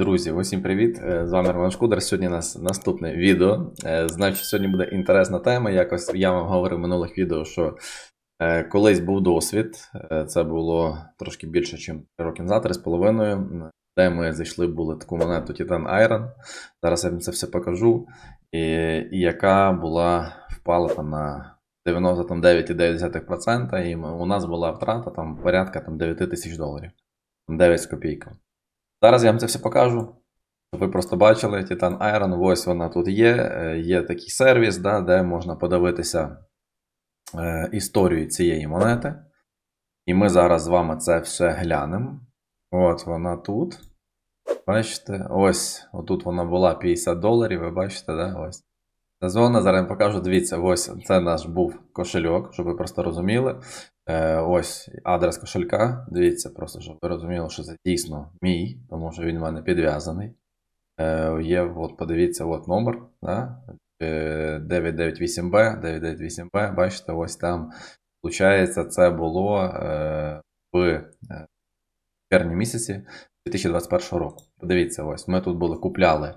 Друзі, усім привіт! Е, З вами Роман Шкудер. Сьогодні у нас наступне відео. Е, Значить, сьогодні буде інтересна тема. Якось я вам говорив в минулих відео, що е, колись був досвід. Це було трошки більше, ніж 3 роки назад, 3,5, де ми зайшли, були таку монету Titan Iron. Зараз я вам це все покажу. І, і яка була впала там на 99,9%, і у нас була втрата там порядка там, 9 тисяч доларів. 9 з копійками. Зараз я вам це все покажу. Ви просто бачили Titan Iron, ось вона тут є. Е, Є такий сервіс, да, де можна подивитися е, історію цієї монети. І ми зараз з вами це все глянемо. От вона тут. Бачите, ось, отут вона була 50 доларів, ви бачите, да? ось. Зона, зараз я покажу. Дивіться, ось це наш був кошельок, щоб ви просто розуміли. Е, ось адрес кошелька. Дивіться, просто щоб ви розуміли, що це дійсно мій, тому що він в мене підв'язаний. Е, є, от подивіться, от номер. Да? Е, 998B, 998B, бачите, ось там. Получається, це було е, в е, червні місяці 2021 року. Подивіться, ось ми тут були купляли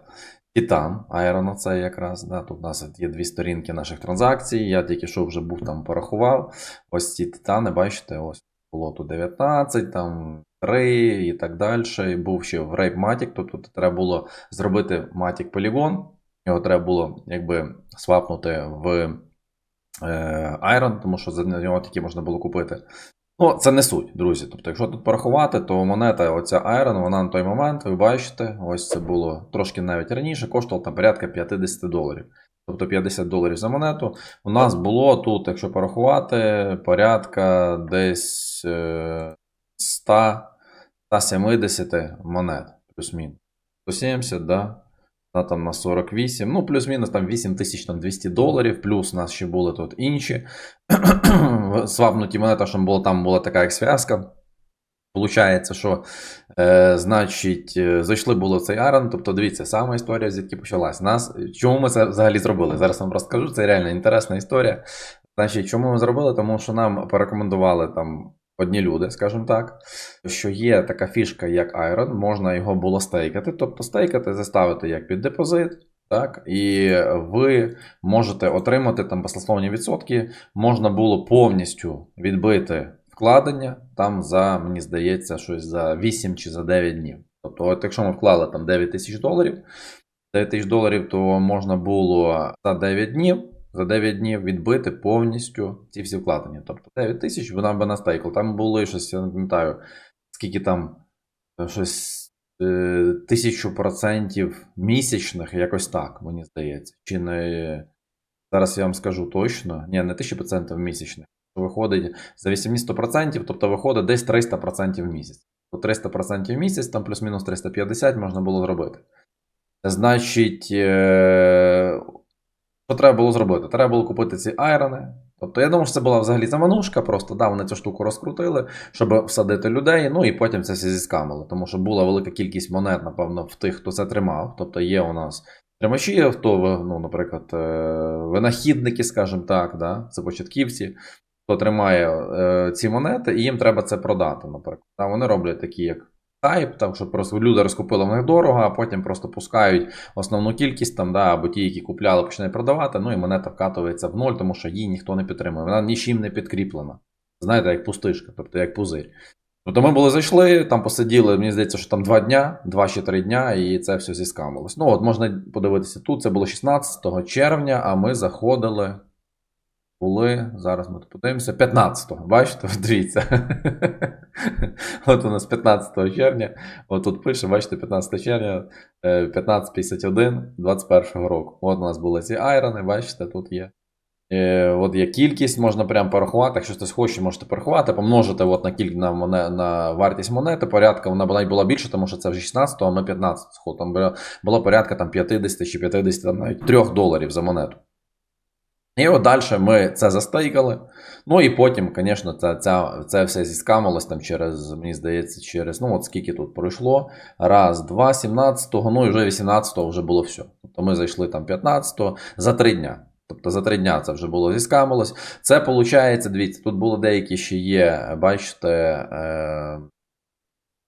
Титан Айрона, це якраз. Да, тут у нас є дві сторінки наших транзакцій. Я тільки що вже був там порахував. Ось ці титани, бачите, ось було тут 19, там 3 і так далі. І був ще в Rape Matic, тобто треба було зробити Matic полігон. Його треба було якби свапнути в е, Iron, тому що за нього тільки можна було купити. Ну, це не суть, друзі. Тобто, якщо тут порахувати, то монета, оця Iron, вона на той момент, ви бачите, ось це було трошки навіть раніше, коштувала там порядка 50 доларів. Тобто 50 доларів за монету. У нас було тут, якщо порахувати, порядка десь е, 100, 170 монет, плюс-мінус. 170, да? Та там на 48, ну, плюс-мінус там 8200 доларів, плюс у нас ще були тут інші свапнуті монети, що було, там була така як зв'язка. Получається, що е, значить, е, зайшли було в цей Арен. Тобто, дивіться, сама історія звідки почалась. Нас, чому ми це взагалі зробили? Зараз вам розкажу, це реально інтересна історія. Значить, чому ми зробили? Тому що нам порекомендували там одні люди, скажімо так, що є така фішка, як Iron, можна його було стейкати. Тобто стейкати, заставити як під депозит. Так, і ви можете отримати там баснословні відсотки. Можна було повністю відбити вкладення там за, мені здається, щось за 8 чи за 9 днів. Тобто, от якщо ми вклали там 9 тисяч доларів, 9 тисяч доларів, то можна було за 9 днів. За 9 днів відбити повністю ці всі вкладення. Тобто 9 тисяч вона би настейкала. Там були щось, я не пам'ятаю, скільки там е, щось е, тисячу процентів місячних, якось так, мені здається. Чи не зараз я вам скажу точно. Ні, не тисячу процентів місячних. Виходить за 80%, тобто виходить десь 300% в місяць. По 300% в місяць, там плюс-мінус 350 можна було зробити. Значить, е, що треба було зробити? Треба було купити ці айрони. Тобто, я думаю, що це була взагалі заманушка, просто да, вони цю штуку розкрутили, щоб всадити людей, ну і потім це все зіскамили. Тому що була велика кількість монет, напевно, в тих, хто це тримав. Тобто є у нас тримачі, хто, ну, наприклад, е, винахідники, скажімо так, да, це початківці, хто тримає е, ці монети, і їм треба це продати, наприклад. Та вони роблять такі, як тайп, так, щоб просто люди розкупили в них дорого, а потім просто пускають основну кількість там, да, або ті, які купляли, починають продавати, ну і монета вкатується в ноль, тому що її ніхто не підтримує. Вона нічим не підкріплена. Знаєте, як пустишка, тобто як пузир. Тобто ми були зайшли, там посиділи, мені здається, що там два дня, два чи три дня, і це все зіскамилось. Ну, от можна подивитися тут, це було 16 червня, а ми заходили. Були, зараз ми подивимося, 15-го, бачите, дивіться. От у нас 15 червня, от тут пише, бачите, 15 червня, е, 15.51 21 року. От у нас були ці айрони, бачите, тут є. Е, От є кількість, можна прямо порахувати. Якщо хтось хоче, можете порахувати, помножити от на кіль... на, моне... на вартість монети. Порядка вона була, була більше, тому що це вже 16, а ми 15. Там було, порядка там, 50 чи 50, там, навіть 3 доларів за монету. І от далі ми це застейкали. Ну і потім, звісно, це, це, це все зіскамилось там через, мені здається, через, ну от скільки тут пройшло. Раз, два, 17-го, ну і вже 18-го вже було все. Тобто ми зайшли там 15-го за три дня. Тобто за три дня це вже було зіскамилось. Це виходить, дивіться, тут були деякі ще є, бачите, е,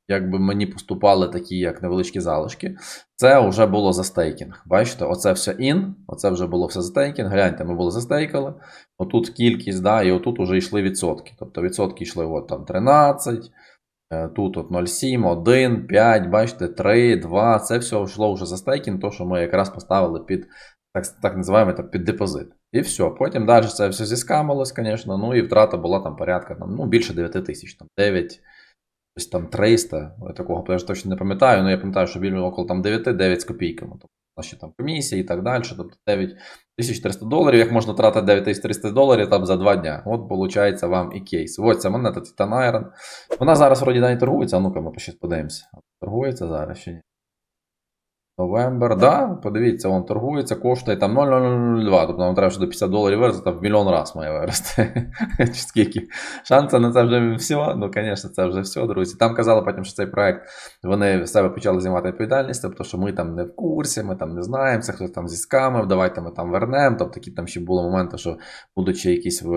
якби мені поступали такі, як невеличкі залишки, це вже було за стейкінг. Бачите, оце все ін, оце вже було все за стейкінг. Гляньте, ми були застейкали. Отут кількість, да, і отут вже йшли відсотки. Тобто відсотки йшли от там 13, е, тут от 0,7, 1, 5, бачите, 3, 2. Це все йшло вже за стейкінг, то, що ми якраз поставили під так, так називаємо так, під депозит. І все. Потім далі це все зіскамилось, звісно. Ну і втрата була там порядка там, ну, більше 9 тисяч, там 9. Ось там 300, я такого я точно не пам'ятаю, але я пам'ятаю, що біля около там 9, 9 з копійками. Тобто наші там комісії і так далі. Тобто 9300 доларів, як можна тратити 9300 доларів там за 2 дня. От виходить вам і кейс. Ось ця монета Titan Iron. Вона зараз вроді навіть торгується. А ну-ка, ми ще подивимося. Торгується зараз чи ні? Новембер, да, подивіться, він торгується, коштує там 0,002, тобто нам треба ще до 50 доларів вирости, там в мільйон раз має вирости. Чи скільки? Шанси на це вже все. Ну, звісно, це вже все, друзі. Там казали потім, що цей проект вони в себе почали знімати відповідальність, тобто, що ми там не в курсі, ми там не знаємо, це хтось там зіскамив, давайте ми там вернемо. Тобто, такі там ще були моменти, що будучи якісь в.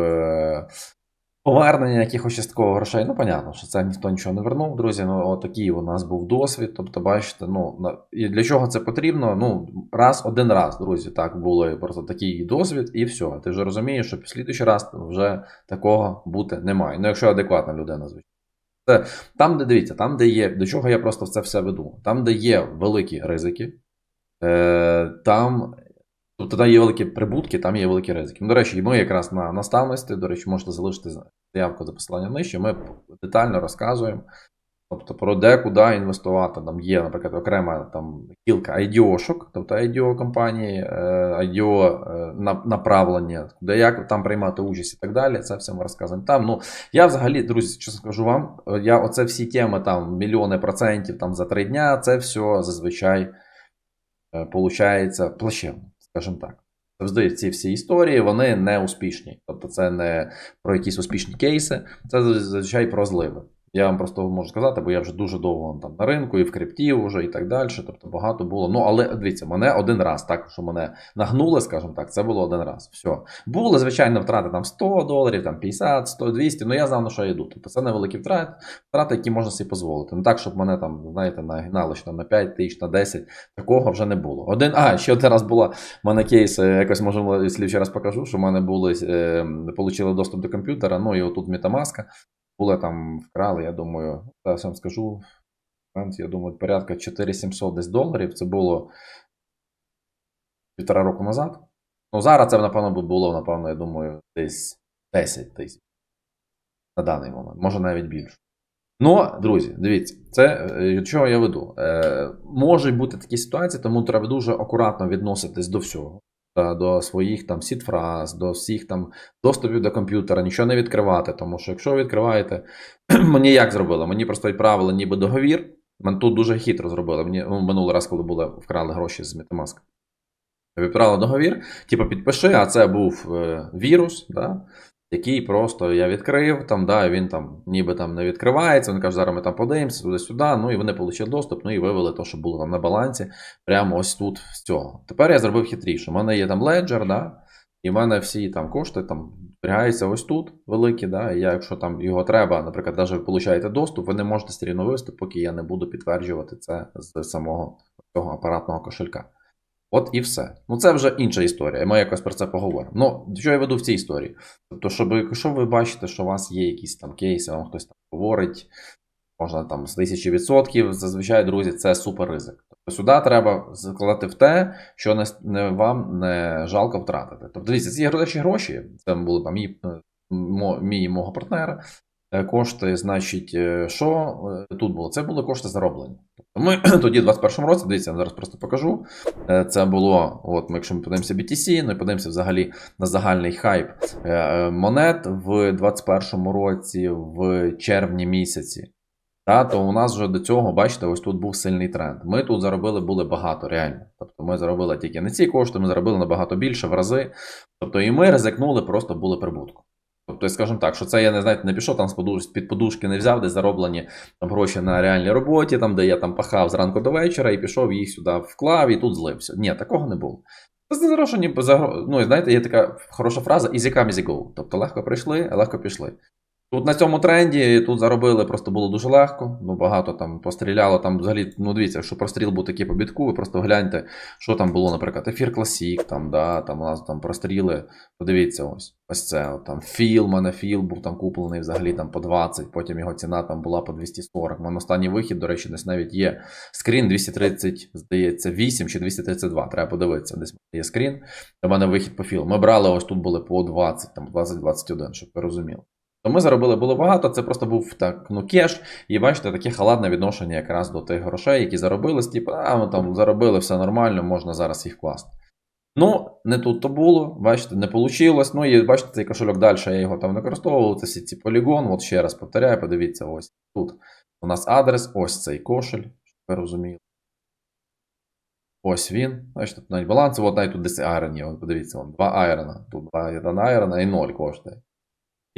Повернення якихось частково грошей, ну, понятно, що це ніхто нічого не вернув, друзі. Ну, отакий у нас був досвід. Тобто, бачите, ну і для чого це потрібно? Ну, раз, один раз, друзі, так були просто такий досвід, і все. Ти вже розумієш, що слідуючий раз вже такого бути немає. Ну, якщо адекватна людина, звичайно. Там, де дивіться, там, де є, до чого я просто це все веду, там, де є великі ризики, е, там Тобто там є великі прибутки, там є великі ризики. Ну, До речі, ми якраз на наставності, до речі, можете залишити заявку за посиланням нижче. Ми детально розказуємо. Тобто про де, куди інвестувати. Там є, наприклад, окрема там кілка IDO-шок, тобто IDO компанії, е, IDO е, направлення, де як там приймати участь і так далі. Це все ми розказуємо. Там, ну, я взагалі, друзі, чесно скажу вам, е, я оце всі теми, там мільйони процентів там за три дня, це все зазвичай е, получається плачевно, скажімо так. Завжди ці всі історії вони не успішні. Тобто це не про якісь успішні кейси, це зазвичай про зливи. Я вам просто можу сказати, бо я вже дуже довго там на ринку і в крипті вже і так далі. Тобто багато було. Ну, але дивіться, мене один раз, так що мене нагнули, скажімо так, це було один раз. Все. Були, звичайно, втрати там 100 доларів, там 50, 100, 200, ну я знав, на що я йду. Тобто це невеликі втрати, втрати, які можна собі дозволити. Не так, щоб мене там, знаєте, нагинали що на 5 тисяч, на 10, такого вже не було. Один, а, ще один раз була в мене кейс, е, якось можемо, якщо ще раз покажу, що в мене були, е, отримали доступ до комп'ютера, ну і отут Metamask, були там, вкрали, я думаю, зараз вам скажу, я думаю, порядка 4700 десь доларів, це було півтора року назад. Ну, зараз це, напевно, було, напевно, я думаю, десь 10 тисяч на даний момент, може навіть більше. Ну, друзі, дивіться, це е, чого я веду. Е, можуть бути такі ситуації, тому треба дуже акуратно відноситись до всього. Та до своїх там сітфраз, до всіх там доступів до комп'ютера, нічого не відкривати. Тому що якщо ви відкриваєте, мені як зробили? Мені просто відправили ніби договір. Мен тут дуже хитро зробили. Мені ну, минулий раз, коли були, вкрали гроші з Metamask. Відправили договір, типу підпиши, а це був е, вірус, да, який просто я відкрив, там, да, він там ніби там не відкривається. Вони кажуть, зараз ми там подивимося туди-сюди. Ну і вони отримали доступ, ну і вивели те, що було там на балансі, прямо ось тут з цього. Тепер я зробив хитріше. У мене є там леджер, да, і в мене всі там кошти там зберігаються ось тут великі. Да, і я, якщо там його треба, наприклад, навіть ви получаєте доступ, ви не можете стрімно вивести, поки я не буду підтверджувати це з самого цього апаратного кошелька. От і все. Ну це вже інша історія. Ми якось про це поговоримо. Ну, чого я веду в цій історії? Тобто, щоб якщо ви бачите, що у вас є якісь там кейси, вам хтось там говорить, можна там з тисячі відсотків, зазвичай, друзі, це супер ризик. Тобто сюди треба закладати в те, що не, не вам не жалко втратити. Тобто, дивіться, ці гроші гроші, це були там мій, е, мій і мого партнера. Е, Кошти, значить, е, що е, тут було? Це були кошти зароблені. Тобто ми тоді, в 21-му році, дивіться, я зараз просто покажу. Це було, от ми, якщо ми подивимося BTC, ну і подивимося взагалі на загальний хайп монет в 21-му році, в червні місяці. Та, то у нас вже до цього, бачите, ось тут був сильний тренд. Ми тут заробили були багато, реально. Тобто ми заробили тільки не ці кошти, ми заробили набагато більше в рази. Тобто і ми ризикнули, просто були прибутку. Тобто, скажімо так, що це я не знаєте, не пішов там з подушки, під подушки, не взяв, де зароблені там гроші на реальній роботі, там де я там пахав зранку до вечора і пішов їх сюди вклав і тут злився. Ні, такого не було. Це зарошені, ну, знаєте, є така хороша фраза easy come, easy go. Тобто легко прийшли, легко пішли. Тут на цьому тренді тут заробили просто було дуже легко. Ну багато там постріляло. Там взагалі, ну дивіться, що простріл був такий по бітку, ви просто гляньте, що там було, наприклад, ефір Classic, там, да, там у нас там простріли. Подивіться, ось ось це. От, там філ, мене філ був там куплений взагалі там по 20, потім його ціна там була по 240. У мене останній вихід, до речі, десь навіть є скрін 230, здається, 8 чи 232. Треба подивитися, десь є скрін. У мене вихід по філ. Ми брали ось тут були по 20, там 20-21, щоб ви розуміли. То ми заробили було багато, це просто був так, ну, кеш, і бачите, таке халатне відношення якраз до тих грошей, які заробились, типу, а ми там заробили, все нормально, можна зараз їх вкласти. Ну, не тут то було, бачите, не вийшло. Ну і бачите, цей кошельок далі, я його там використовував, це всі ці полігон, от ще раз повторяю, подивіться, ось тут у нас адрес, ось цей кошель, щоб ви розуміли. Ось він. Бачите, тут навіть баланс, от навіть тут десь айрон є, подивіться, вон, два айрона, тут два один айрона і 0 коштує.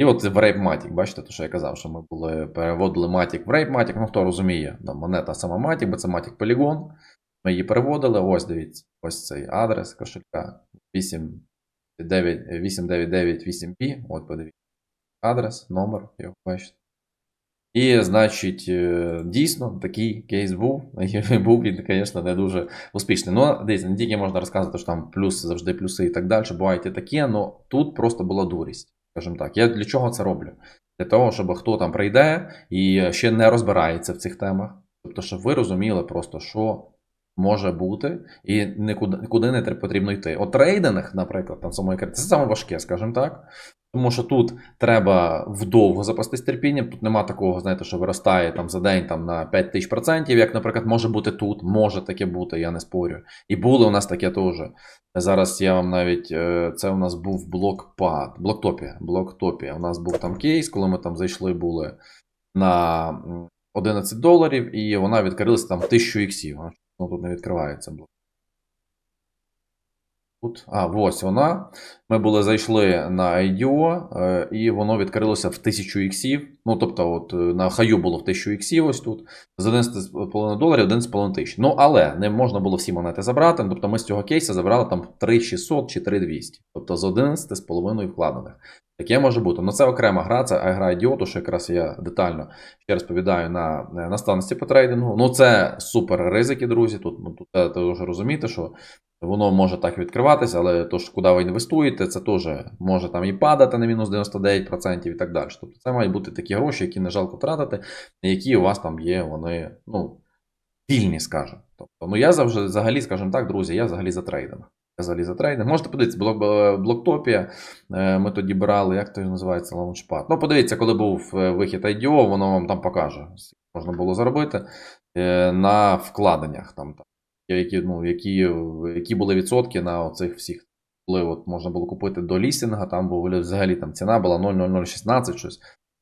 І от в Rape-Matic, бачите, то, що я казав, що ми були, переводили Matic в Rape-Matic, ну хто розуміє, там монета сама Matic, бо це Matic Polygon. Ми її переводили, ось дивіться, ось цей адрес кошелька 8998B, от подивіться. Адрес, номер, його бачите. І, значить, е, дійсно такий кейс був. І був він, звісно, не дуже успішний. Ну, дивіться, не тільки можна розказувати, що там плюси, завжди плюси і так далі, бувають і такі, але тут просто була дурість. Скажімо так, я для чого це роблю? Для того, щоб хто там прийде і ще не розбирається в цих темах. Тобто, щоб ви розуміли просто, що може бути, і нікуди, нікуди не потрібно йти. От трейдинг, наприклад, там самої це саме важке, скажімо так. Тому що тут треба вдовго запастись терпінням. Тут нема такого, знаєте, що виростає там за день там, на 5 тисяч процентів, як, наприклад, може бути тут, може таке бути, я не спорю. І було у нас таке теж. Зараз я вам навіть е, це у нас був блокпад, блоктопія. Блоктопія. У нас був там кейс, коли ми там зайшли були на 11 доларів, і вона відкрилася там 1000 іксів. Ну, тут не відкривається блок. Тут, а, ось вона. Ми були зайшли на IDO, е, і воно відкрилося в 1000 іксів. Ну, тобто, от е, на хаю було в 1000 іксів ось тут. З 11,5 доларів 11,5 тисяч. Ну, але не можна було всі монети забрати. Тобто ми з цього кейсу забрали там 3600 чи 3200. Тобто з 11,5 вкладених. Таке може бути. Ну це окрема гра, це гра ідіоту, що якраз я детально ще розповідаю на наставності по трейдингу. Ну це супер ризики, друзі. Тут ну, тут е, вже розумієте, що воно може так відкриватися, але то, що куди ви інвестуєте, це теж може там і падати на мінус 99% і так далі. Тобто це мають бути такі гроші, які не жалко тратити, які у вас там є, вони ну, вільні, скажімо. Тобто, ну я завжди взагалі, скажімо так, друзі, я взагалі за трейдинг. Я взагалі за трейдинг. Можете подивитися, е, блоктопія. е, Ми тоді брали, як то називається лаунчпад. Ну, подивіться, коли був е, вихід IDO, воно вам там покаже. Можна було заробити е, на вкладеннях. Там, там, які, ну, які, які були відсотки на оцих всіх. Коли от можна було купити до лістінга, там була взагалі там ціна була 0,0016 щось.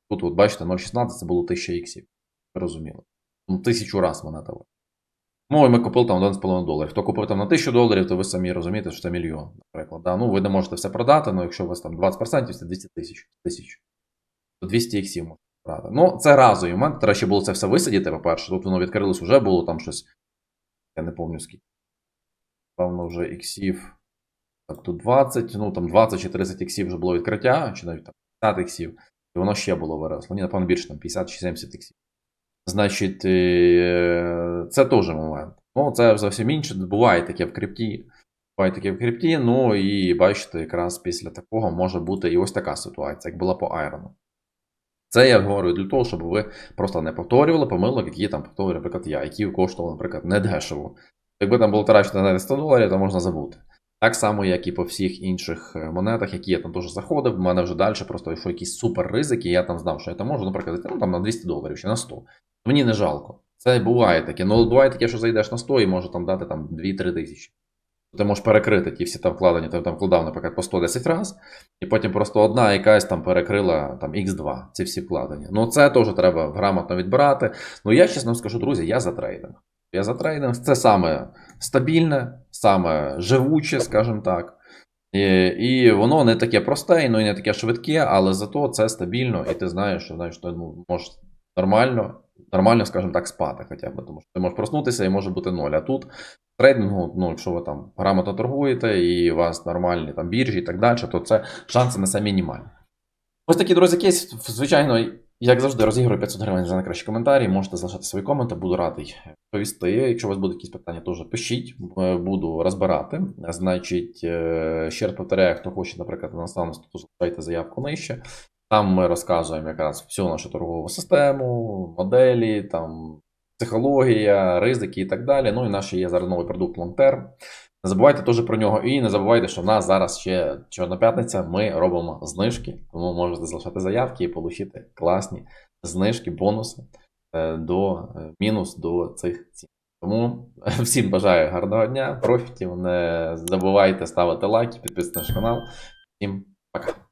Тут, от бачите, 0,16 це було 1000 іксів. Розуміло. Ну, тисячу раз монета. Ну, і ми купили там 11,5 доларів. Хто купив там на 1000 доларів, то ви самі розумієте, що це мільйон, наприклад. Да? Ну, ви не можете все продати, але якщо у вас там 20%, це 200 тисяч. тисяч. То 200 іксів можна продати. Ну, це разовий момент. Треба ще було це все висидіти, по-перше. Тут воно відкрилось вже було там щось. Я не пам'ятаю скільки. Певно, вже іксів. Так, тут 20, ну там 20 чи 30 іксів вже було відкриття, чи навіть там 50 іксів. І воно ще було виросло. Ні, напевно, більше там 50 чи 70 іксів. Значить, е, це теж момент. Ну, це зовсім інше. Буває таке в крипті. Буває таке в крипті. Ну і бачите, якраз після такого може бути і ось така ситуація, як була по Айрону. Це я говорю для того, щоб ви просто не повторювали помилок, які там повторюю, наприклад, я, які коштували, наприклад, не дешево. Якби там було трачено на 100 доларів, то можна забути. Так само, як і по всіх інших е, монетах, які я там теж заходив, в мене вже далі просто йшов якісь супер ризики, я там знав, що я там можу, наприклад, ну, там на 200 доларів чи на 100. Мені не жалко. Це буває таке. Ну, буває таке, що зайдеш на 100 і може там дати там 2-3 тисячі. Ти можеш перекрити ті всі там вкладення, ти там вкладав, наприклад, по 110 разів, і потім просто одна якась там перекрила там X2, ці всі вкладення. Ну, це теж треба грамотно відбирати. Ну, я чесно скажу, друзі, я за трейдинг. Я за трейдинг. Це саме стабільне, саме живуче, скажімо так. І, і воно не таке просте, і ну, і не таке швидке, але зато це стабільно, і ти знаєш, що знаєш, ну, можеш нормально, нормально, скажімо так, спати хоча б. Тому що ти можеш проснутися і може бути ноль. А тут трейдингу, ну, якщо ви там грамотно торгуєте і у вас нормальні там біржі і так далі, то це шанси на це мінімальні. Ось такий, друзі, кейс. Звичайно, як завжди, розіграю 500 гривень за найкращі коментарі. Можете залишати свої коменти, буду радий відповісти. Якщо у вас будуть якісь питання, теж пишіть, е, буду розбирати. Значить, е, ще раз повторяю, хто хоче, наприклад, на наставництво, то залишайте заявку нижче. Там ми розказуємо якраз всю нашу торгову систему, моделі, там психологія, ризики і так далі. Ну і наш є зараз новий продукт Term. Не забувайте теж про нього. І не забувайте, що в нас зараз ще Чорна п'ятниця, ми робимо знижки, тому можете залишати заявки і отримати класні знижки, бонуси е, до е, мінус до цих цін. Тому всім бажаю гарного дня, профітів. Не забувайте ставити лайки, підписуйтесь на наш канал. Всім пока.